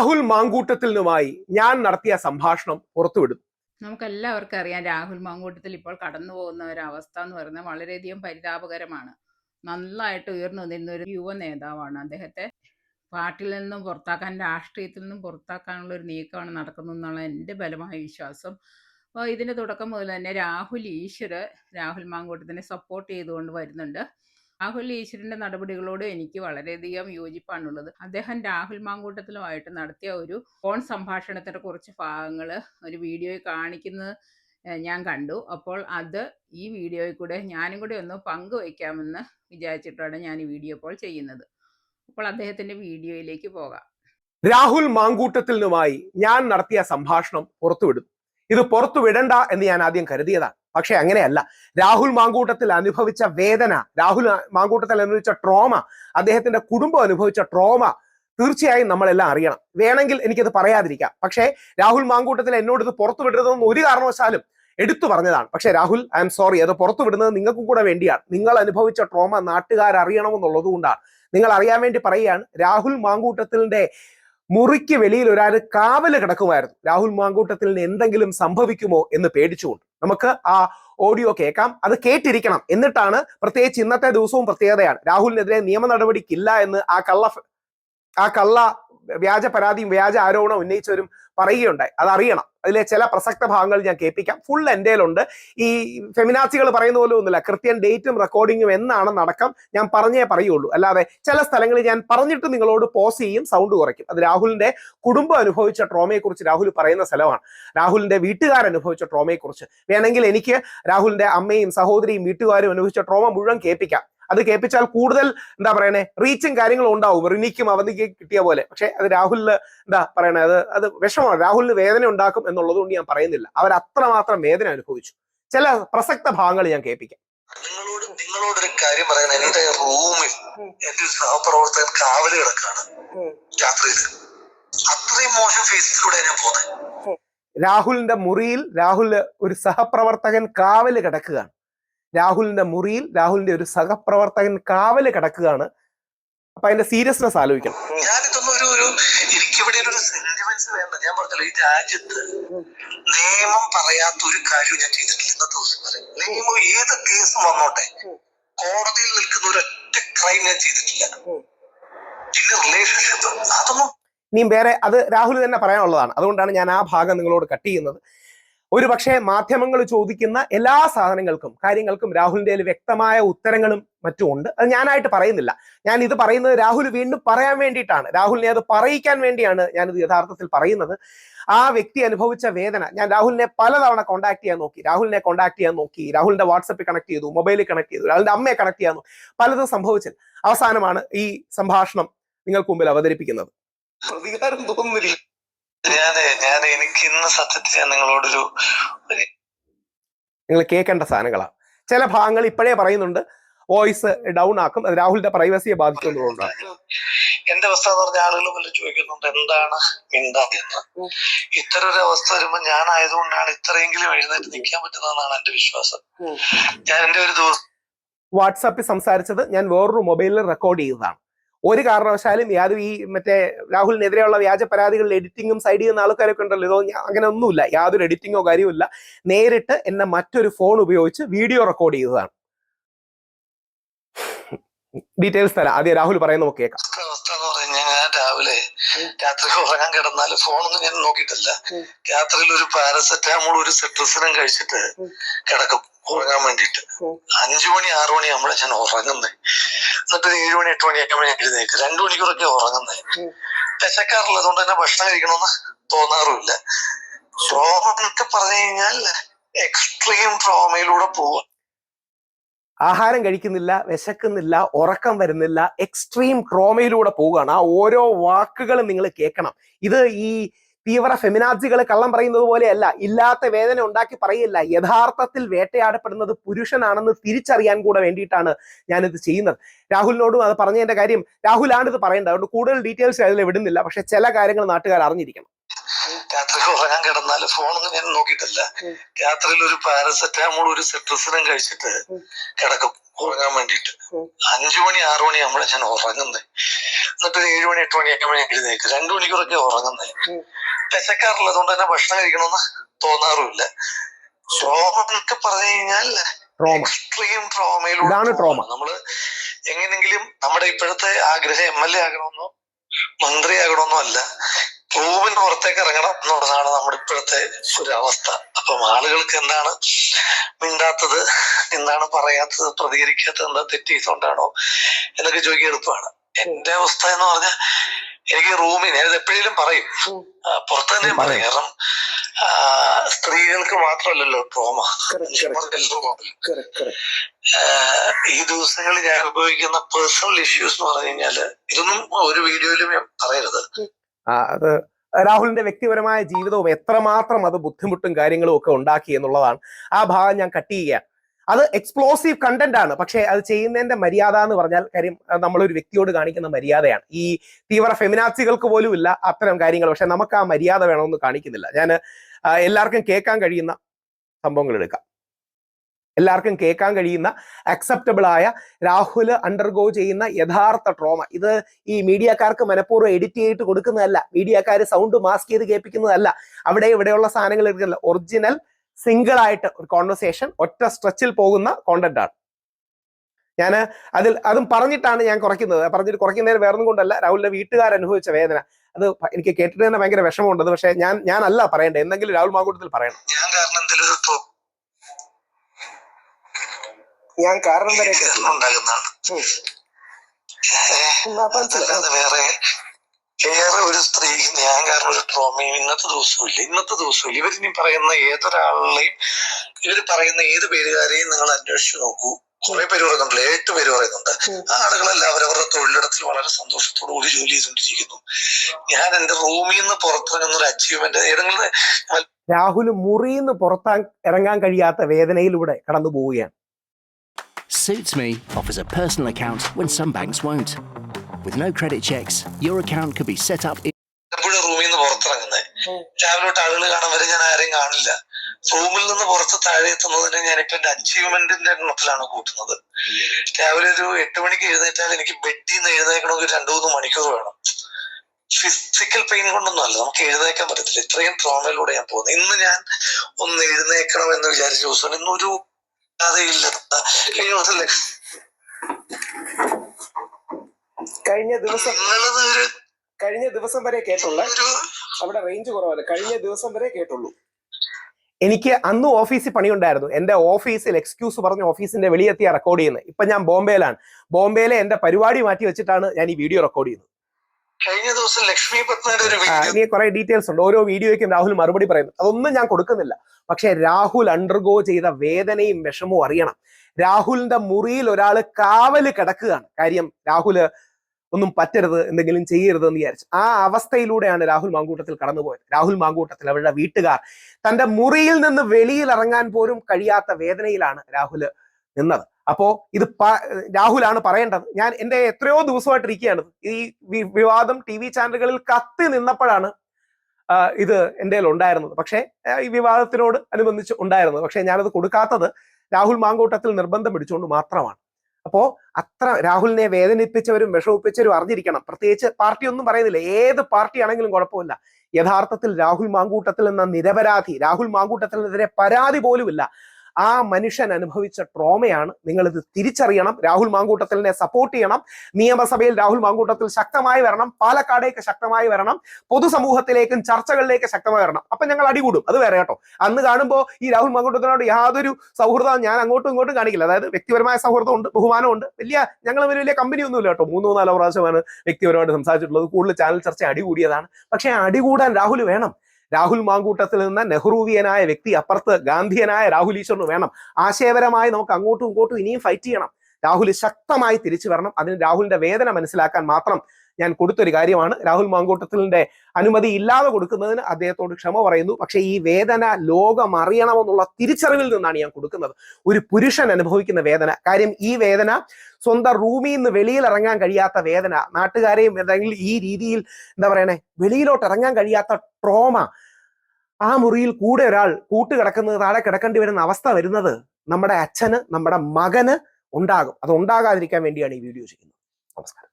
രാഹുൽ മാങ്കൂട്ടത്തിനുമായി ഞാൻ നടത്തിയ സംഭാഷണം പുറത്തുവിടും നമുക്കെല്ലാവർക്കും അറിയാം രാഹുൽ മാങ്കൂട്ടത്തിൽ ഇപ്പോൾ കടന്നു പോകുന്ന അവസ്ഥ എന്ന് പറയുന്നത് വളരെയധികം പരിതാപകരമാണ്. നന്നായിട്ട് ഉയർന്നു നിന്ന ഒരു യുവ നേതാവാണ് അദ്ദേഹത്തെ. പാർട്ടിയിൽ നിന്നും പുറത്താക്കാൻ രാഷ്ട്രീയത്തിൽ നിന്നും പുറത്താക്കാനുള്ള ഒരു നീക്കമാണ് നടക്കുന്നത് എന്നുള്ള എന്റെ ബലമായ വിശ്വാസം. അപ്പോൾ ഇതിന്റെ തുടക്കം മുതൽ തന്നെ രാഹുൽ ഈശ്വർ രാഹുൽ മാങ്കൂട്ടത്തിനെ സപ്പോർട്ട് ചെയ്തുകൊണ്ട് വരുന്നുണ്ട്. രാഹുൽ ഈശ്വരന്റെ നടപടികളോട് എനിക്ക് വളരെയധികം യോജിപ്പാണുള്ളത്. അദ്ദേഹം രാഹുൽ മാങ്കൂട്ടത്തിലുമായിട്ട് നടത്തിയ ഒരു ഫോൺ സംഭാഷണത്തിന്റെ കുറച്ച് ഭാഗങ്ങൾ ഒരു വീഡിയോയിൽ കാണിക്കുന്നത് ഞാൻ കണ്ടു. അപ്പോൾ അത് ഈ വീഡിയോയിൽ കൂടെ ഞാനും കൂടെ ഒന്ന് പങ്കുവയ്ക്കാമെന്ന് വിചാരിച്ചിട്ടാണ് ഞാൻ ഈ വീഡിയോ ഇപ്പോൾ ചെയ്യുന്നത്. അപ്പോൾ അദ്ദേഹത്തിന്റെ വീഡിയോയിലേക്ക് പോകാം. രാഹുൽ മാങ്കൂട്ടത്തിനുമായി ഞാൻ നടത്തിയ സംഭാഷണം പുറത്തുവിടും. ഇത് പുറത്തുവിടണ്ട എന്ന് ഞാൻ ആദ്യം കരുതിയതാണ് പക്ഷെ അങ്ങനെയല്ല. രാഹുൽ മാങ്കൂട്ടത്തിൽ അനുഭവിച്ച വേദന രാഹുൽ മാങ്കൂട്ടത്തിൽ അനുഭവിച്ച ട്രോമ അദ്ദേഹത്തിന്റെ കുടുംബം അനുഭവിച്ച ട്രോമ തീർച്ചയായും നമ്മളെല്ലാം അറിയണം. വേണമെങ്കിൽ എനിക്കത് പറയാതിരിക്കാം. പക്ഷേ രാഹുൽ മാങ്കൂട്ടത്തിൽ എന്നോട് ഇത് പുറത്തു വിടരുതെന്ന് ഒരു കാരണവശാലും എടുത്തു പറഞ്ഞതാണ്. പക്ഷേ രാഹുൽ ഐ എം സോറി അത് പുറത്തു വിടുന്നത് നിങ്ങൾക്കും കൂടെ വേണ്ടിയാണ്. നിങ്ങൾ അനുഭവിച്ച ട്രോമ നാട്ടുകാർ അറിയണമെന്നുള്ളത് കൊണ്ടാണ്. നിങ്ങൾ അറിയാൻ വേണ്ടി പറയുകയാണ് രാഹുൽ മാങ്കൂട്ടത്തിലിന്റെ മുറിക്ക് വെളിയിൽ ഒരാൾ കാവൽ കിടക്കുമായിരുന്നു. രാഹുൽ മാങ്കൂട്ടത്തിൽ എന്തെങ്കിലും സംഭവിക്കുമോ എന്ന് പേടിച്ചുകൊണ്ട്. നമുക്ക് ആ ഓഡിയോ കേൾക്കാം. അത് കേട്ടിരിക്കണം. എന്നിട്ടാണ് പ്രത്യേകിച്ച് ഇന്നത്തെ ദിവസവും പ്രത്യേകതയാണ്. രാഹുലിനെതിരെ നിയമ നടപടിക്കില്ല എന്ന് ആ കള്ള ആ കള്ള വ്യാജ പരാതിയും വ്യാജ ആരോപണം ഉന്നയിച്ചവരും പറയുകയുണ്ടായി. അതറിയണം. അതിലെ ചില പ്രസക്ത ഭാഗങ്ങൾ ഞാൻ കേൾപ്പിക്കാം. ഫുൾ എന്റെയിലുണ്ട് ഈ ഫെമിനാസികൾ പറയുന്ന പോലെ ഒന്നുമില്ല. കൃത്യം ഡേറ്റും റെക്കോർഡിങ്ങും എന്നാണ് നടക്കം ഞാൻ പറഞ്ഞേ പറയുള്ളൂ. അല്ലാതെ ചില സ്ഥലങ്ങളിൽ ഞാൻ പറഞ്ഞിട്ട് നിങ്ങളോട് പോസ് ചെയ്യും സൗണ്ട് കുറയ്ക്കും. അത് രാഹുലിന്റെ കുടുംബം അനുഭവിച്ച ട്രോമയെക്കുറിച്ച് രാഹുൽ പറയുന്ന സ്ഥലമാണ്. രാഹുലിന്റെ വീട്ടുകാർ അനുഭവിച്ച ട്രോമയെക്കുറിച്ച് വേണമെങ്കിൽ എനിക്ക് രാഹുലിന്റെ അമ്മയും സഹോദരിയും വീട്ടുകാരും അനുഭവിച്ച ട്രോമ മുഴുവൻ കേൾപ്പിക്കാം. അത് കേൾപ്പിച്ചാൽ കൂടുതൽ എന്താ പറയണേ റീച്ചും കാര്യങ്ങളും ഉണ്ടാവും. റിനിക്കും അവധിക്ക് കിട്ടിയ പോലെ. പക്ഷെ അത് രാഹുലിന് എന്താ പറയണേ അത് അത് വിഷമമാണ്. രാഹുലിന് വേദന ഉണ്ടാക്കും എന്നുള്ളത് കൊണ്ട് ഞാൻ പറയുന്നില്ല. അവർ അത്രമാത്രം വേദന അനുഭവിച്ചു. ചില പ്രസക്ത ഭാഗങ്ങൾ ഞാൻ കേൾപ്പിക്കാം. നിങ്ങളോട് നിങ്ങളോടൊരു കാര്യം പറയാൻ എന്റെ റൂമിൽ എന്റെ ഒരു സഹപ്രവർത്തകൻ കാവൽ കിടക്കാണ് രാത്രിയിൽ. അത്രയും മോശം ഫേസിലൂടെ ഞാൻ പോകുന്നത്. രാഹുലിന്റെ മുറിയിൽ രാഹുൽ ഒരു സഹപ്രവർത്തകൻ കാവൽ കിടക്കുകയാണ്. രാഹുലിന്റെ മുറിയിൽ രാഹുലിന്റെ ഒരു സഹപ്രവർത്തകൻ കാവൽ കിടക്കുകയാണ്. അപ്പൊ അതിന്റെ സീരിയസ്നെസ് ആലോചിക്കണം. ഞാനിതൊന്നും ഒരു ഒരു എനിക്കിവിടെ ഒരു സെന്റിമെന്റ്സ് വേണ്ട. ഞാൻ പറഞ്ഞല്ലോ ഈ രാജ്യത്ത് നിയമം പറയാത്ത ഒരു കാര്യം ഞാൻ ചെയ്തിട്ടില്ല. ഇന്നത്തെ ദിവസം വരെ. നിയമം ഏത് കേസും വന്നോട്ടെ. കോടതിയിൽ നിൽക്കുന്ന ഒരു ഒറ്റ ക്രൈം ഞാൻ ചെയ്തിട്ടില്ല. പിന്നെ റിലേഷൻഷിപ്പ് അതൊന്നും ഇനിയും വേറെ അത് രാഹുൽ തന്നെ പറയാനുള്ളതാണ്. അതുകൊണ്ടാണ് ഞാൻ ആ ഭാഗം നിങ്ങളോട് കട്ട് ചെയ്യുന്നത്. ഒരു പക്ഷേ മാധ്യമങ്ങൾ ചോദിക്കുന്ന എല്ലാ സാധനങ്ങൾക്കും കാര്യങ്ങൾക്കും രാഹുലിന്റെ വ്യക്തമായ ഉത്തരങ്ങളും മറ്റും ഉണ്ട്. അത് ഞാനായിട്ട് പറയുന്നില്ല. ഞാൻ ഇത് പറയുന്നത് രാഹുൽ വീണ്ടും പറയാൻ വേണ്ടിയിട്ടാണ്. രാഹുലിനെ അത് പറയിക്കാൻ വേണ്ടിയാണ് ഞാനിത് യഥാർത്ഥത്തിൽ പറയുന്നത്. ആ വ്യക്തി അനുഭവിച്ച വേദന ഞാൻ രാഹുലിനെ പലതവണ കോൺടാക്ട് ചെയ്യാൻ നോക്കി. രാഹുലിനെ കോൺടാക്ട് ചെയ്യാൻ നോക്കി. രാഹുലിന്റെ വാട്സപ്പിൽ കണക്ട് ചെയ്തു മൊബൈലിൽ കണക്ട് ചെയ്തു രാഹുലിന്റെ അമ്മയെ കണക്ട് ചെയ്യാൻ പലതും സംഭവിച്ചത് അവസാനമാണ് ഈ സംഭാഷണം നിങ്ങൾക്ക് മുമ്പിൽ അവതരിപ്പിക്കുന്നത്. പ്രതികാരം തോന്നുന്നില്ല. ഞാൻ എനിക്ക് ഇന്ന് സത്യത്തിൽ ഞാൻ നിങ്ങളോടൊരു ഒരു നിങ്ങൾ കേൾക്കേണ്ട സാധനങ്ങളാണ് ചില ഭാഗങ്ങൾ ഇപ്പോഴേ പറയുന്നുണ്ട് വോയിസ് ഡൗൺ ആക്കും അത് രാഹുലിന്റെ പ്രൈവസിയെ ബാധിക്കുന്നതുകൊണ്ടാണ് എന്റെ അവസ്ഥ എന്ന് പറഞ്ഞ ആളുകൾ പലരും ചോദിക്കുന്നുണ്ട് എന്താണ് മിണ്ടാതെന്ന് ഇത്തരം ഒരു അവസ്ഥ വരുമ്പോ ഞാൻ ആയതുകൊണ്ടാണ് ഇത്രയെങ്കിലും എഴുന്നേറ്റ് നിൽക്കാൻ പറ്റുന്നതെന്നാണ് എന്റെ വിശ്വാസം. ഞാൻ എന്റെ ഒരു ദിവസം വാട്സാപ്പിൽ സംസാരിച്ചത് ഞാൻ വേറൊരു മൊബൈലിൽ റെക്കോർഡ് ചെയ്തതാണ്. ഒരു കാരണവശാലും യാതൊരു ഈ മറ്റേ രാഹുലിനെതിരെയുള്ള വ്യാജ പരാതികളിൽ എഡിറ്റിങ്ങും സൈഡ് ചെയ്യുന്ന ആൾക്കാരൊക്കെ ഉണ്ടല്ലോ. ഇതോ അങ്ങനെ ഒന്നുമില്ല. യാതൊരു എഡിറ്റിങ്ങോ കാര്യമില്ല നേരിട്ട് എന്നെ മറ്റൊരു ഫോൺ ഉപയോഗിച്ച് വീഡിയോ റെക്കോർഡ് ചെയ്തതാണ്. ഡീറ്റെയിൽസ് തരാം. ആദ്യം രാഹുൽ പറയുന്ന നമുക്ക് കേൾക്കാം. രാവിലെ രാത്രി ഉറങ്ങാൻ കിടന്നാൽ ഫോണൊന്നും ഞാൻ നോക്കിയിട്ടില്ല. രാത്രിയിൽ ഒരു പാരസെറ്റാമോൾ ഒരു സെട്രസിനും കഴിച്ചിട്ട് കിടക്കും ഉറങ്ങാൻ വേണ്ടിട്ട് അഞ്ചു മണി ആറു മണി ആകുമ്പോഴേ ഞാൻ ഉറങ്ങുന്നേ. എന്നിട്ട് ഏഴു മണി എട്ട് മണി എട്ട് ഞാൻ എഴുന്നേക്ക് രണ്ടു മണിക്കൂറൊക്കെ ഉറങ്ങുന്നേ. വിശക്കാറുള്ളത് കൊണ്ട് തന്നെ ഭക്ഷണം കഴിക്കണമെന്ന് തോന്നാറുമില്ല. ട്രോമ എന്നൊക്കെ പറഞ്ഞു കഴിഞ്ഞാൽ എക്സ്ട്രീം ട്രോമയിലൂടെ പോവുക ആഹാരം കഴിക്കുന്നില്ല വിശക്കുന്നില്ല ഉറക്കം വരുന്നില്ല എക്സ്ട്രീം ട്രോമയിലൂടെ പോവുകയാണ്. ആ ഓരോ വാക്കുകളും നിങ്ങൾ കേൾക്കണം. ഇത് ഈ തീവ്ര ഫെമിനാസികൾ കള്ളം പറയുന്നത് പോലെയല്ല. ഇല്ലാത്ത വേദന ഉണ്ടാക്കി പറയില്ല. യഥാർത്ഥത്തിൽ വേട്ടയാടപ്പെടുന്നത് പുരുഷനാണെന്ന് തിരിച്ചറിയാൻ കൂടെ വേണ്ടിയിട്ടാണ് ഞാനിത് ചെയ്യുന്നത്. രാഹുലിനോടും അത് പറഞ്ഞതിന്റെ കാര്യം രാഹുലാണ് ഇത് പറയേണ്ടത്. അതുകൊണ്ട് കൂടുതൽ ഡീറ്റെയിൽസ് അതിൽ വിടുന്നില്ല. പക്ഷെ ചില കാര്യങ്ങൾ നാട്ടുകാർ അറിഞ്ഞിരിക്കണം. രാത്രി ഉറങ്ങാൻ കിടന്നാൽ ഫോണൊന്നും ഞാൻ നോക്കിയിട്ടില്ല. രാത്രിയിൽ ഒരു പാരസെറ്റാമോൾ ഒരു സെട്രസിനും കഴിച്ചിട്ട് കിടക്കും ഉറങ്ങാൻ വേണ്ടിട്ട് അഞ്ചു മണി ആറു മണി ആകുമ്പോഴേ ഞാൻ ഉറങ്ങുന്നേ. എന്നിട്ട് മണി ഏഴ് മണി എട്ട് മണിയൊക്കെ ഞാൻ എഴുന്നേക്കും രണ്ടു മണിക്കൂറൊക്കെ ഉറങ്ങുന്നത്. വിശക്കാറില്ല അതുകൊണ്ട് തന്നെ ഭക്ഷണം കഴിക്കണമെന്ന് തോന്നാറുമില്ല. ട്രോമ എന്നൊക്കെ പറഞ്ഞു കഴിഞ്ഞാൽ ട്രോമ എക്സ്ട്രീം ട്രോമയിലൂടെ ട്രോമ. നമ്മൾ എങ്ങനെങ്കിലും നമ്മുടെ ഇപ്പോഴത്തെ ആഗ്രഹം എം എൽ എ ആകണമെന്നോ മന്ത്രിയാകണമെന്നോ അല്ല റൂമിന് പുറത്തേക്ക് ഇറങ്ങണം എന്നുള്ളതാണ് നമ്മുടെ ഇപ്പോഴത്തെ ഒരു അവസ്ഥ. അപ്പം ആളുകൾക്ക് എന്താണ് മിണ്ടാത്തത് എന്താണ് പറയാത്തത് പ്രതികരിക്കാത്തത് എന്താ തെറ്റ് ചെയ്തുകൊണ്ടാണോ എന്നൊക്കെ ചോദിക്കാൻ എളുപ്പമാണ്. എന്റെ അവസ്ഥ എന്ന് പറഞ്ഞാൽ എനിക്ക് റൂമിൽ ഞാനിത് എപ്പോഴേലും പറയും. പുറത്ത് തന്നെ പറയും. കാരണം സ്ത്രീകൾക്ക് മാത്രമല്ലല്ലോ ട്രോമ. ഈ ദിവസങ്ങളിൽ ഞാൻ അനുഭവിക്കുന്ന പേഴ്സണൽ ഇഷ്യൂസ് എന്ന് പറഞ്ഞു കഴിഞ്ഞാൽ ഇതൊന്നും ഒരു വീഡിയോയിലും ഞാൻ പറയരുത്. അത് രാഹുലിന്റെ വ്യക്തിപരമായ ജീവിതവും എത്രമാത്രം അത് ബുദ്ധിമുട്ടും കാര്യങ്ങളും ഒക്കെ ഉണ്ടാക്കി എന്നുള്ളതാണ്. ആ ഭാഗം ഞാൻ കട്ട് ചെയ്യുകയാണ്. അത് എക്സ്പ്ലോസീവ് കണ്ടന്റ് ആണ്. പക്ഷേ അത് ചെയ്യുന്നതിന്റെ മര്യാദ എന്ന് പറഞ്ഞാൽ കാര്യം നമ്മളൊരു വ്യക്തിയോട് കാണിക്കുന്ന മര്യാദയാണ്. ഈ തീവ്ര ഫെമിനാസികൾക്ക് പോലും ഇല്ല അത്തരം കാര്യങ്ങൾ. പക്ഷെ നമുക്ക് ആ മര്യാദ വേണമെന്ന് കാണിക്കുന്നില്ല. ഞാൻ എല്ലാവർക്കും കേൾക്കാൻ കഴിയുന്ന സംഭവങ്ങൾ എടുക്കാം. എല്ലാവർക്കും കേൾക്കാൻ കഴിയുന്ന അക്സെപ്റ്റബിൾ ആയ രാഹുൽ അണ്ടർഗോ ചെയ്യുന്ന യഥാർത്ഥ ട്രോമ ഇത് ഈ മീഡിയക്കാർക്ക് മനഃപൂർവം എഡിറ്റ് ചെയ്തിട്ട് കൊടുക്കുന്നതല്ല. മീഡിയക്കാർ സൗണ്ട് മാസ്ക് ചെയ്ത് കേൾപ്പിക്കുന്നതല്ല. അവിടെ ഇവിടെയുള്ള സാധനങ്ങൾ എടുക്കുന്നില്ല ഒറിജിനൽ സിംഗിൾ ആയിട്ട് ഒരു കോൺവെർസേഷൻ ഒറ്റ സ്ട്രെച്ചിൽ പോകുന്ന കോണ്ടന്റ് ആണ്. ഞാൻ അതിൽ അതും പറഞ്ഞിട്ടാണ് ഞാൻ കുറയ്ക്കുന്നത്. പറഞ്ഞിട്ട് കുറയ്ക്കുന്നതിന് വേറൊന്നും കൊണ്ടല്ല. രാഹുലിന്റെ വീട്ടുകാർ അനുഭവിച്ച വേദന. അത് എനിക്ക് കേട്ടിട്ട് തന്നെ ഭയങ്കര വിഷമമുണ്ട്. പക്ഷെ ഞാൻ ഞാനല്ല പറയേണ്ടത്. എന്തെങ്കിലും രാഹുൽ മാങ്കൂട്ടത്തിൽ പറയണം. ഞാൻ കാരണം ഞാൻ കാരണം വരെ വേറെ വേറെ ഒരു സ്ത്രീക്ക് ഞാൻ കാരണം ഒരു ട്രോമയും ഇന്നത്തെ ദിവസവും ഇല്ല. ഇന്നത്തെ ദിവസവും ഇല്ല. ഇവരിനി പറയുന്ന ഏതൊരാളെയും ഇവർ പറയുന്ന ഏത് പേരുകാരെയും നിങ്ങൾ അന്വേഷിച്ചു നോക്കൂ. കുറെ പേര് പറയുന്നുണ്ട്. എട്ട് പേര് പറയുന്നുണ്ട്. ആ ആളുകളെല്ലാം അവരവരുടെ തൊഴിലിടത്തിൽ വളരെ സന്തോഷത്തോടു കൂടി ജോലി ചെയ്തുകൊണ്ടിരിക്കുന്നു. ഞാൻ എന്റെ റൂമിൽ നിന്ന് പുറത്തിറങ്ങുന്ന ഒരു അച്ചീവ്മെന്റ് ഏതെങ്കിലും രാഹുൽ മുറിയിൽ നിന്ന് പുറത്താ ഇറങ്ങാൻ കഴിയാത്ത വേദനയിലൂടെ കടന്നു പോവുകയാണ് Suits Me offers a personal account when some banks won't. With no credit checks, your account could be set up in എപ്പോഴും റൂമിൽ നിന്ന് പുറത്തിറങ്ങുന്നത് ആളുകൾ കാണാൻ വരെ ഞാൻ ആരെയും കാണില്ല. റൂമിൽ നിന്ന് പുറത്ത് താഴെ എത്തുന്നതിന് ഞാനിപ്പോ ഇപ്പൊ എന്റെ അച്ചീവ്മെന്റിന്റെ എണ്ണത്തിലാണ് കൂട്ടുന്നത്. രാവിലെ ഒരു എട്ട് മണിക്ക് എഴുന്നേറ്റാൽ എനിക്ക് ബെഡിൽ നിന്ന് എഴുന്നേക്കണമെങ്കിൽ രണ്ടു മൂന്ന് മണിക്കൂർ വേണം. ഫിസിക്കൽ പെയിൻ കൊണ്ടൊന്നും അല്ല നമുക്ക് എഴുന്നേക്കാൻ പറ്റത്തില്ല. ഇത്രയും ട്രോമയിലൂടെ ഞാൻ പോകുന്നത് ഇന്ന് ഞാൻ ഒന്ന് എഴുന്നേക്കണം എന്ന് വിചാരിച്ച ദിവസം ഇന്നൊരു കഴിഞ്ഞ ദിവസം കഴിഞ്ഞ ദിവസം കഴിഞ്ഞ ദിവസം വരെ കേട്ടുള്ള അവിടെ റേഞ്ച് കുറവല്ല. കഴിഞ്ഞ ദിവസം വരെ കേട്ടുള്ളൂ. എനിക്ക് അന്ന് ഓഫീസിൽ പണിയുണ്ടായിരുന്നു. എന്റെ ഓഫീസിൽ എക്സ്ക്യൂസ് പറഞ്ഞ് ഓഫീസിന്റെ വെളിയെത്തിയ റെക്കോർഡ് ചെയ്യുന്നത്. ഇപ്പൊ ഞാൻ ബോംബെയിലാണ്. ബോംബെയിലെ എന്റെ പരിപാടി മാറ്റി വെച്ചിട്ടാണ് ഞാൻ ഈ വീഡിയോ റെക്കോർഡ് ചെയ്യുന്നത്. കഴിഞ്ഞ ദിവസം ലക്ഷ്മി പത്മയുടെ കുറെ ഡീറ്റെയിൽസ് ഉണ്ട്. ഓരോ വീഡിയോയ്ക്കും രാഹുൽ മറുപടി പറയുന്നു അതൊന്നും ഞാൻ കൊടുക്കുന്നില്ല. പക്ഷെ രാഹുൽ അണ്ടർഗോ ചെയ്ത വേദനയും വിഷമവും അറിയണം. രാഹുലിന്റെ മുറിയിൽ ഒരാൾ കാവൽ കിടക്കുകയാണ്. കാര്യം രാഹുൽ ഒന്നും പറ്റരുത് എന്തെങ്കിലും ചെയ്യരുത് എന്ന് വിചാരിച്ചു. ആ അവസ്ഥയിലൂടെയാണ് രാഹുൽ മാങ്കൂട്ടത്തിൽ കടന്നുപോയത്. രാഹുൽ മാങ്കൂട്ടത്തിൽ അവരുടെ വീട്ടുകാർ തന്റെ മുറിയിൽ നിന്ന് വെളിയിൽ ഇറങ്ങാൻ പോലും കഴിയാത്ത വേദനയിലാണ് രാഹുൽ നിന്നത്. അപ്പോ ഇത് രാഹുലാണ് പറയേണ്ടത്. ഞാൻ എന്റെ എത്രയോ ദിവസമായിട്ട് ഇരിക്കുകയാണ് ഈ വിവാദം ടി വി ചാനലുകളിൽ കത്തി നിന്നപ്പോഴാണ് ഇത് എന്റെ ഉണ്ടായിരുന്നത്. പക്ഷേ ഈ വിവാദത്തിനോട് അനുബന്ധിച്ച് ഉണ്ടായിരുന്നത്. പക്ഷേ ഞാനത് കൊടുക്കാത്തത് രാഹുൽ മാങ്കൂട്ടത്തിൽ നിർബന്ധം പിടിച്ചുകൊണ്ട് മാത്രമാണ്. അപ്പോ അത്ര രാഹുലിനെ വേദനിപ്പിച്ചവരും വിഷമിപ്പിച്ചവരും അറിഞ്ഞിരിക്കണം. പ്രത്യേകിച്ച് പാർട്ടി ഒന്നും പറയുന്നില്ല. ഏത് പാർട്ടി ആണെങ്കിലും കുഴപ്പമില്ല. യഥാർത്ഥത്തിൽ രാഹുൽ മാങ്കൂട്ടത്തിൽ എന്ന നിരപരാധി രാഹുൽ മാങ്കൂട്ടത്തിനെതിരെ പരാതി പോലുമില്ല. ആ മനുഷ്യൻ അനുഭവിച്ച ട്രോമയാണ് നിങ്ങളിത് തിരിച്ചറിയണം. രാഹുൽ മാങ്കൂട്ടത്തിലിനെ സപ്പോർട്ട് ചെയ്യണം. നിയമസഭയിൽ രാഹുൽ മാങ്കൂട്ടത്തിൽ ശക്തമായി വരണം. പാലക്കാടേക്ക് ശക്തമായി വരണം. പൊതുസമൂഹത്തിലേക്കും ചർച്ചകളിലേക്ക് ശക്തമായി വരണം. അപ്പൊ ഞങ്ങൾ അടികൂടും അത് വേറെ കേട്ടോ. അന്ന് കാണുമ്പോൾ ഈ രാഹുൽ മാങ്കൂട്ടത്തിനോട് യാതൊരു സൗഹൃദം ഞാൻ അങ്ങോട്ടും ഇങ്ങോട്ടും കാണിക്കില്ല. അതായത് വ്യക്തിപരമായ സൗഹൃദം സൗഹൃദമുണ്ട് ബഹുമാനമുണ്ട്. വലിയ ഞങ്ങൾ വലിയ വലിയ കമ്പനി ഒന്നുമില്ല കേട്ടോ. മൂന്നോ നാലോ പ്രാവശ്യമാണ് വ്യക്തിപരമായിട്ട് സംസാരിച്ചിട്ടുള്ളത്. കൂടുതൽ ചാനൽ ചർച്ച അടികൂടിയതാണ് പക്ഷേ അടികൂടാൻ രാഹുൽ വേണം. രാഹുൽ മാങ്കൂട്ടത്തിൽ നിന്ന് നെഹ്റുവിയനായ വ്യക്തി അപ്പുറത്ത് ഗാന്ധിയനായ രാഹുൽ ഈശ്വറിന് വേണം. ആശയപരമായി നമുക്ക് അങ്ങോട്ടും ഇങ്ങോട്ടും ഇനിയും ഫൈറ്റ് ചെയ്യണം. രാഹുൽ ശക്തമായി തിരിച്ചു വരണം. അതിന് രാഹുലിന്റെ വേദന മനസ്സിലാക്കാൻ മാത്രം ഞാൻ കൊടുത്തൊരു കാര്യമാണ്. രാഹുൽ മാങ്കൂട്ടത്തിലിന്റെ അനുമതി ഇല്ലാതെ കൊടുക്കുന്നതിന് അദ്ദേഹത്തോട് ക്ഷമ പറയുന്നു. പക്ഷേ ഈ വേദന ലോകം അറിയണമെന്നുള്ള തിരിച്ചറിവിൽ നിന്നാണ് ഞാൻ കൊടുക്കുന്നത്. ഒരു പുരുഷൻ അനുഭവിക്കുന്ന വേദന. കാര്യം ഈ വേദന സ്വന്തം റൂമിൽ നിന്ന് വെളിയിൽ ഇറങ്ങാൻ കഴിയാത്ത വേദന. നാട്ടുകാരെയും അല്ലെങ്കിൽ ഈ രീതിയിൽ എന്താ പറയണേ വെളിയിലോട്ട് ഇറങ്ങാൻ കഴിയാത്ത ട്രോമ ആ മുറിയിൽ കൂടെ ഒരാൾ കൂട്ട് കിടക്കുന്നത് താഴെ കിടക്കേണ്ടി വരുന്ന അവസ്ഥ വരുന്നത് നമ്മുടെ അച്ഛന് നമ്മുടെ മകന് ഉണ്ടാകും. അത് ഉണ്ടാകാതിരിക്കാൻ വേണ്ടിയാണ് ഈ വീഡിയോ ചെയ്യുന്നത്. നമസ്കാരം.